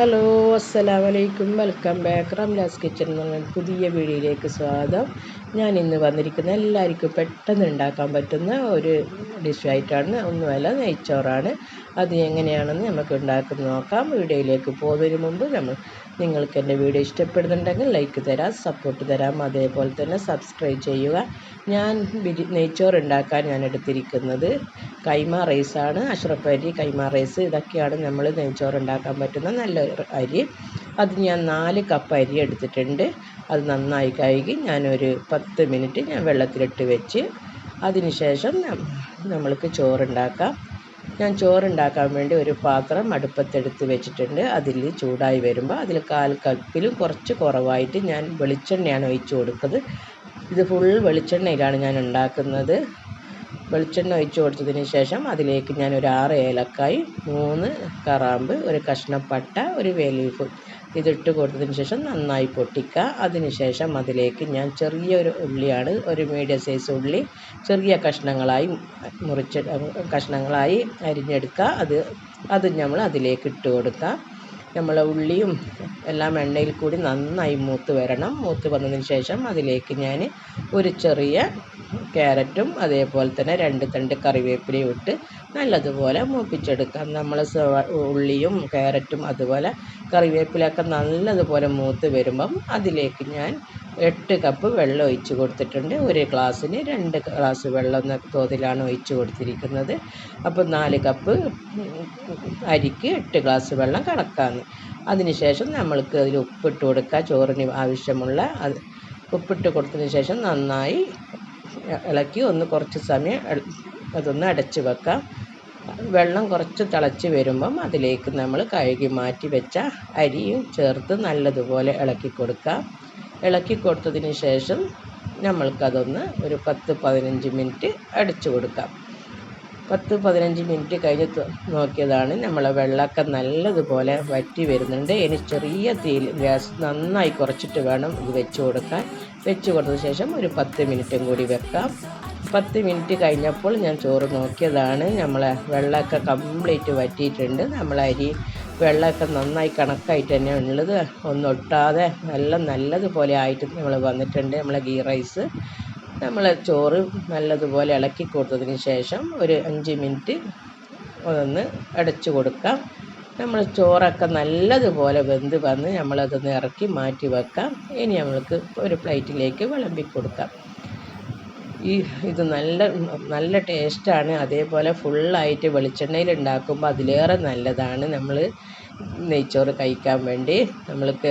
Hello അസ്സലാമു വലൈക്കും welcome back Ramla's kitchen എന്ന് പറഞ്ഞ പുതിയ വീഡിയോയിലേക്ക് സ്വാഗതം. ഞാൻ ഇന്ന് വന്നിരിക്കുന്ന എല്ലാവർക്കും പെട്ടെന്ന് ഉണ്ടാക്കാൻ പറ്റുന്ന ഒരു ഡിഷായിട്ടാണ് ഒന്നുമല്ല നെയ്ച്ചോറാണ്. അത് എങ്ങനെയാണെന്ന് നമുക്ക് ഉണ്ടാക്കുന്ന നോക്കാം. വീഡിയോയിലേക്ക് പോകുന്നതിന് മുമ്പ് നമ്മൾ നിങ്ങൾക്ക് എന്റെ വീഡിയോ ഇഷ്ടപ്പെടുന്നുണ്ടെങ്കിൽ ലൈക്ക് തരാം സപ്പോർട്ട് തരാം. അതേപോലെ തന്നെ സബ്സ്ക്രൈബ് ചെയ്യുക. ഞാൻ നെയ്ച്ചോറ് ഉണ്ടാക്കാൻ ഞാൻ എടുത്തിരിക്കുന്നത് കൈമ റൈസാണ് അഷ്റഫ് അരി കൈമ റൈസ് ഇതൊക്കെയാണ് നമ്മൾ നെയ്ച്ചോറ് ഉണ്ടാക്കാൻ പറ്റുന്ന നല്ല അരി. അത് ഞാൻ നാല് കപ്പ് അരി എടുത്തിട്ടുണ്ട്. അത് നന്നായി കഴുകി ഞാനൊരു പത്ത് മിനിറ്റ് ഞാൻ വെള്ളത്തിലിട്ട് വെച്ച് അതിന് ശേഷം നമ്മൾക്ക് ചോറുണ്ടാക്കാം. ഞാൻ ചോറുണ്ടാക്കാൻ വേണ്ടി ഒരു പാത്രം അടുപ്പത്തെടുത്ത് വെച്ചിട്ടുണ്ട്. അതിൽ ചൂടായി വരുമ്പോൾ അതിൽ കാൽ കപ്പിലും കുറച്ച് കുറവായിട്ട് ഞാൻ വെളിച്ചെണ്ണയാണ് ഒഴിച്ച് കൊടുക്കുന്നത്. ഇത് ഫുൾ വെളിച്ചെണ്ണയിലാണ് ഞാൻ ഉണ്ടാക്കുന്നത്. വെളിച്ചെണ്ണ ഒഴിച്ച് കൊടുത്തതിന് ശേഷം അതിലേക്ക് ഞാൻ ഒരു ആറ് ഏലക്കായി മൂന്ന് കറാമ്പ് ഒരു കഷ്ണപ്പട്ട ഒരു വേലീഫ് ഇതിട്ട് കൊടുത്തതിന് ശേഷം നന്നായി പൊട്ടിക്കുക. അതിന് ശേഷം അതിലേക്ക് ഞാൻ ചെറിയൊരു ഉള്ളിയാണ് ഒരു മീഡിയം സൈസ് ഉള്ളി ചെറിയ കഷ്ണങ്ങളായി മുറിച്ച് കഷ്ണങ്ങളായി അരിഞ്ഞെടുക്കുക. അത് അത് നമ്മൾ അതിലേക്ക് ഇട്ട് കൊടുക്കുക. നമ്മൾ ഉള്ളിയും എല്ലാം എണ്ണയിൽ കൂടി നന്നായി മൂത്ത് വരണം. മൂത്ത് വന്നതിന് ശേഷം അതിലേക്ക് ഞാൻ ഒരു ചെറിയ ക്യാരറ്റും അതേപോലെ തന്നെ രണ്ട് തണ്ട് കറിവേപ്പിലയും ഇട്ട് നല്ലതുപോലെ മൂപ്പിച്ചെടുക്കാം. നമ്മൾ ഉള്ളിയും ക്യാരറ്റും അതുപോലെ കറിവേപ്പിലൊക്കെ നല്ലതുപോലെ മൂത്ത് വരുമ്പം അതിലേക്ക് ഞാൻ എട്ട് കപ്പ് വെള്ളം ഒഴിച്ച് കൊടുത്തിട്ടുണ്ട്. ഒരു ഗ്ലാസ്സിന് രണ്ട് ഗ്ലാസ് വെള്ളം എന്ന തോതിലാണ് ഒഴിച്ച് കൊടുത്തിരിക്കുന്നത്. അപ്പോൾ നാല് കപ്പ് അരിക്ക് എട്ട് ഗ്ലാസ് വെള്ളം കണക്കാണ്. അതിനുശേഷം നമ്മൾക്ക് അതിൽ ഉപ്പിട്ട് കൊടുക്കുക. ചോറിന് ആവശ്യമുള്ള അത് ഉപ്പിട്ട് കൊടുത്തതിന് ശേഷം നന്നായി ഇളക്കി ഒന്ന് കുറച്ച് സമയം അതൊന്ന് അടച്ച് വെക്കാം. വെള്ളം കുറച്ച് തിളച്ച് വരുമ്പം അതിലേക്ക് നമ്മൾ കഴുകി മാറ്റി വെച്ച അരിയും ചേർത്ത് നല്ലതുപോലെ ഇളക്കി കൊടുക്കാം. ഇളക്കി കൊടുത്തതിന് ശേഷം നമ്മൾക്കതൊന്ന് ഒരു പത്ത് പതിനഞ്ച് മിനിറ്റ് അടിച്ചു കൊടുക്കാം. പത്ത് പതിനഞ്ച് മിനിറ്റ് കഴിഞ്ഞ് നോക്കിയതാണ് നമ്മളെ വെള്ളമൊക്കെ നല്ലതുപോലെ വറ്റി വരുന്നുണ്ട്. ഇനി ചെറിയ തീയിൽ ഗ്യാസ് നന്നായി കുറച്ചിട്ട് വേണം ഇത് വെച്ച് കൊടുക്കാൻ. വെച്ച് കൊടുത്തതിന് ശേഷം ഒരു പത്ത് മിനിറ്റും കൂടി വെക്കാം. പത്ത് മിനിറ്റ് കഴിഞ്ഞപ്പോൾ ഞാൻ ചോറ് നോക്കിയതാണ്. നമ്മളെ വെള്ളമൊക്കെ കംപ്ലീറ്റ് വറ്റിയിട്ടുണ്ട്. അരി വെള്ളമൊക്കെ നന്നായി കണക്കായിട്ട് തന്നെ ഉള്ളത്. ഒന്നൊട്ടാതെ നല്ല നല്ലതുപോലെ ആയിട്ട് നമ്മൾ വന്നിട്ടുണ്ട്. നമ്മളെ ഗീ റൈസ്. നമ്മൾ ചോറ് നല്ലതുപോലെ ഇളക്കി കൊടുത്തതിന് ശേഷം ഒരു അഞ്ച് മിനിറ്റ് ഒന്ന് അടച്ചു കൊടുക്കാം. നമ്മൾ ചോറൊക്കെ നല്ലതുപോലെ വെന്ത് വന്ന് നമ്മളതൊന്ന് ഇറക്കി മാറ്റി വെക്കാം. ഇനി നമ്മൾക്ക് ഒരു പ്ലേറ്റിലേക്ക് വിളമ്പി കൊടുക്കാം. ഈ ഇത് നല്ല നല്ല ടേസ്റ്റാണ്. അതേപോലെ ഫുള്ളായിട്ട് വെളിച്ചെണ്ണയിൽ ഉണ്ടാക്കുമ്പോൾ അതിലേറെ നല്ലതാണ് നമ്മൾ നെയ്ച്ചോറ് കഴിക്കാൻ വേണ്ടി. നമ്മൾക്ക്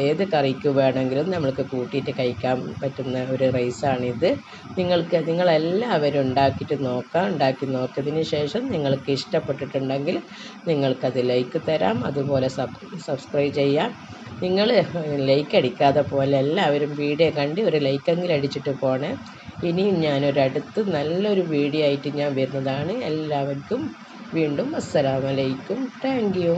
ഏത് കറിക്ക് വേണമെങ്കിലും നമ്മൾക്ക് കൂട്ടിയിട്ട് കഴിക്കാൻ പറ്റുന്ന ഒരു റൈസാണിത്. നിങ്ങൾക്ക് നിങ്ങളെല്ലാവരും ഉണ്ടാക്കിയിട്ട് നോക്കാം. ഉണ്ടാക്കി നോക്കിയതിന് ശേഷം നിങ്ങൾക്ക് ഇഷ്ടപ്പെട്ടിട്ടുണ്ടെങ്കിൽ നിങ്ങൾക്കത് ലൈക്ക് തരാം. അതുപോലെ സബ്സ്ക്രൈബ് ചെയ്യാം. നിങ്ങൾ ലൈക്ക് അടിക്കാതെ പോലെ എല്ലാവരും വീഡിയോ കണ്ട് ഒരു ലൈക്കെങ്കിലും അടിച്ചിട്ട് പോണേ. ഇനിയും ഞാനൊരടുത്ത് നല്ലൊരു വീഡിയോ ആയിട്ട് ഞാൻ വരുന്നതാണ്. എല്ലാവർക്കും വീണ്ടും അസ്സലാമലൈക്കും. Thank you